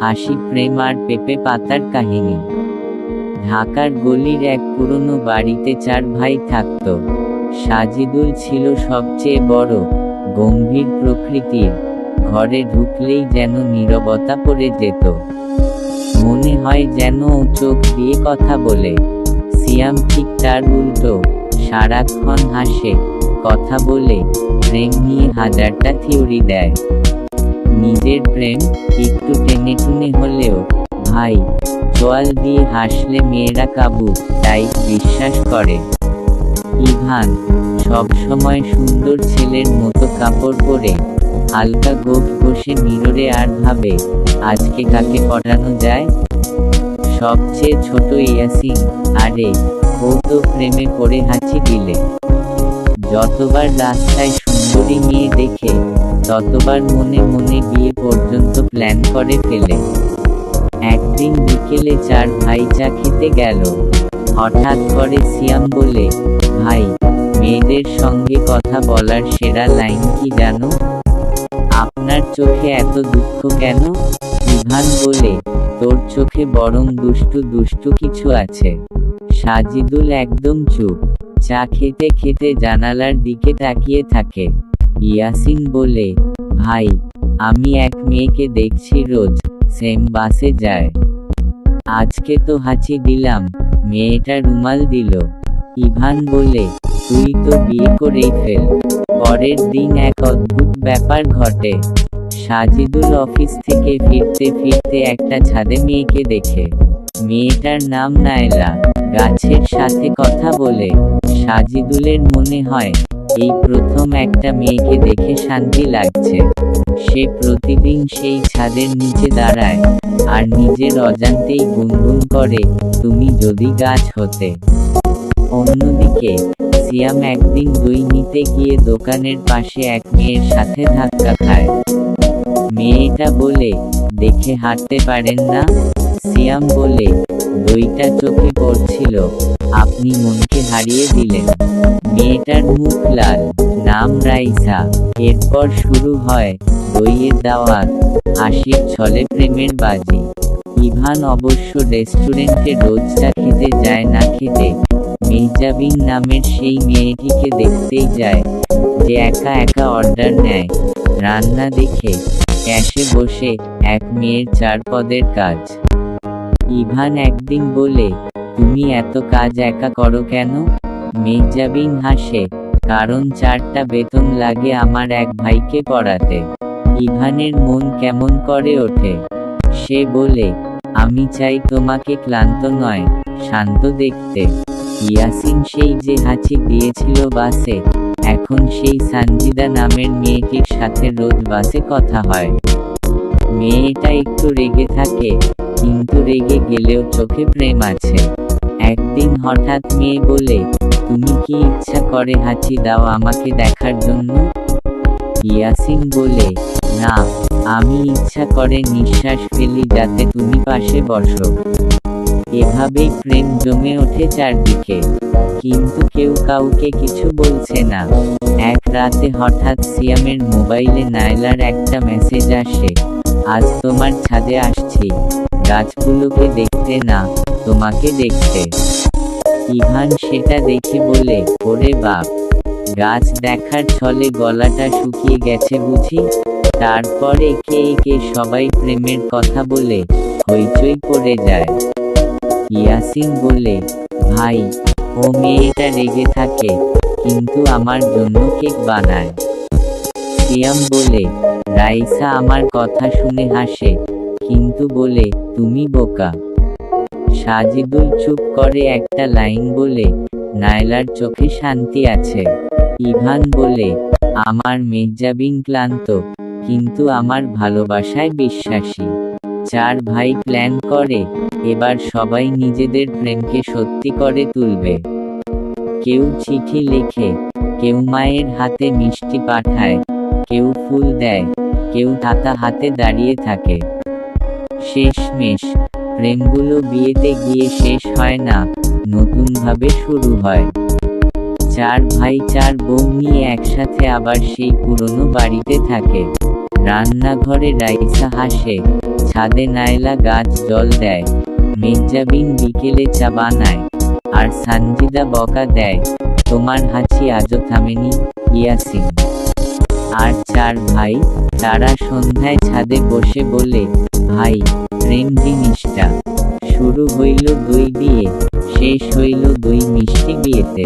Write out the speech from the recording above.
হাসি প্রেম আর পেঁপে পাতার কাহিনী। ঢাকার গলির এক পুরনো বাড়িতে চার ভাই থাকত। সাজিদুল ছিল সবচেয়ে বড়, গম্ভীর প্রকৃতির। ঘরে ঢুকলেই যেন নীরবতা পড়ে যেত। মনে হয় যেন চোখ দিয়ে কথা বলে। সিয়াম ঠিক তার উল্টো, সারাক্ষণ হাসে, কথা বলে, প্রেম নিয়ে হাজারটা থিওরি দেয়। নিজের প্রেম একটু টেনে টুনে হলেও, ভাই চোয়াল দিয়ে হাসলে মেয়েরা কাবু, তাই বিশ্বাস করে। ইভান, সব সময় সুন্দর ছেলের মতো কাপড় পরে, হালকা গোপ বসে মিররে আর ভাবে, আজকে কাকে পটানো যায়? সবচেয়ে ছোট ইয়াসিন, আরে, ও তো প্রেমে পড়ে হাঁচি দিলে। যতবার রাস্তায় সুন্দরী নিয়ে দেখে, ততবার মনে মনে বিয়ে পর্যন্ত প্ল্যান করে ফেলে। একদিন বিকেলে চার ভাই চা খেতে গেল। হঠাৎ করে সিয়াম বলে, ভাই, মেয়েদের সঙ্গে কথা বলার সেরা লাইন কি জানো? আপনার চোখে এত দুঃখ কেন? ইভান বলে, তোর চোখে বরং দুষ্টু দুষ্টু কিছু আছে। সাজিদুল একদম চুপ। চা খেতে খেতে জানালার দিকে তাকিয়ে থাকে। ইয়াসিন বলে, ভাই, আমি এক মেয়েকে দেখছি রোজ, সেম বাসে যায়। আজকে তো হাঁচি দিলাম, মেয়েটা রুমাল দিল। ইভান বলে, তুই তো বিয়ে করেই ফেল। পরের দিন এক অদ্ভুত ব্যাপার ঘটে। সাজিদুল অফিস থেকে ফিরতে ফিরতে একটা ছাদে মেয়েকে দেখে। মেয়েটার নাম নায়লা। গাছের সাথে কথা বলে। সাজিদুলের মনে হয়, এই প্রথম একটা মেয়েকে দেখে শান্তি লাগছে। সে প্রতিদিন সেই ছাদের নিচে দাঁড়ায়, আর নিজের অজান্তেই গুনগুন করে, তুমি যদি গাছ হতে। অন্যদিকে, সিয়াম একদিন দই নিতে গিয়ে দোকানের পাশে এক মেয়ের সাথে ধাক্কা খায়। মেয়েটা বলে, দেখে হাঁটতে পারেন না? সিয়াম বলে দইটা চোখে পড়ছিল। আপনি মনকে হারিয়ে দিলেন। মেয়েটার মুখ লাল, নাম রাইসা। এরপর শুরু হয় দইয়ের দাওয়াত হাসির ছলে প্রেমের বাজি। ইভান অবশ্য রেস্টুরেন্টে রোজ চা খেতে যায় না খেতে। মেহজাবিন নামের সেই মেয়েটিকে দেখতেই যায় যে একা একা অর্ডার নেয়। রান্না দেখে ক্যাশে বসে এক মেয়ের চার পদের কাজ। ইভান একদিন বলে, তুমি এত কাজ একা করো কেন? মেহজাবিন হাসে, কারণ চারটা বেতন লাগে আমার এক ভাইকে পড়াতে। ইভানের মন কেমন করে ওঠে। সে বলে, আমি চাই তোমাকে ক্লান্ত নয়, শান্ত দেখতে। ইয়াসিন সেই যে হাঁচি দিয়েছিল বাসে, এখন সেই সানজিদা নামের মেয়েটির সাথে রোজ বাসে কথা হয়। মেয়েটা একটু রেগে থাকে কিন্তু রেগে গেলেও চোখে প্রেম আছে। একদিন হঠাৎ মেয়ে বলে, তুমি কি ইচ্ছা করে হাঁচি দাও আমাকে দেখার জন্য? ইয়াসিন বলে, না, আমি ইচ্ছা করে নিঃশ্বাস ফেলি যাতে তুমি পাশে বসো। এভাবেই প্রেম জমে ওঠে চারদিকে। কিন্তু কেউ কাউকে কিছু বলছে না। এক রাতে হঠাৎ সিয়ামের মোবাইলে নাইলার একটা মেসেজ আসে, আজ তোমার ছাদে আসছি। গাছগুলোকে দেখতে না, তোমাকে দেখতে। ইভান সেটা দেখে বলে, ওরে বাপ, গাছ দেখার ছলে গলাটা শুকিয়ে গেছে বুঝি? তারপর একে একে সবাই প্রেমের কথা বলে, হইচই পড়ে যায়। ইয়াসিন বলে, ভাই, ও মেয়েটা রেগে থাকে, কিন্তু আমার জন্য কেক বানায়। সিয়াম বলে, রাইসা আমার কথা শুনে হাসে। কিন্তু বলে, তুমি বোকা। সাজিদুল চুপ করে একটা লাইন বলে, নায়লার চোখে শান্তি আছে। ইভান বলে, আমার মেহজাবিন ক্লান্ত, কিন্তু আমার ভালোবাসায় বিশ্বাসী। চার ভাই প্ল্যান করে, এবার সবাই নিজেদের প্রেমকে সত্যি করে তুলবে। কেউ চিঠি লেখে, কেউ মায়ের হাতে মিষ্টি পাঠায়, কেউ ফুল দেয়, কেউ তাতা হাতে দাঁড়িয়ে থাকে। শেষমেশ। প্রেমগুলো বিয়েতে গিয়ে শেষ হয় না, নতুনভাবে শুরু হয়। চার ভাই চার বউ নিয়ে একসাথে আবার সেই পুরনো বাড়িতে থাকে। রান্নাঘরে রাইসা হাসে, ছাদে নাইলা গাছ জল দেয় মেজাবিন বিকেলে চা বানায়, আর সানজিদা বকা দেয়, তোমার হাঁচি আজও থামেনি, ইয়াসিন। আর চার ভাই, তারা সন্ধ্যায় ছাদে বসে বলে, ভাই, প্রেম জিনিসটা। শুরু হইল দুই দিয়ে শেষ হইল দুই মিষ্টি বিয়েতে।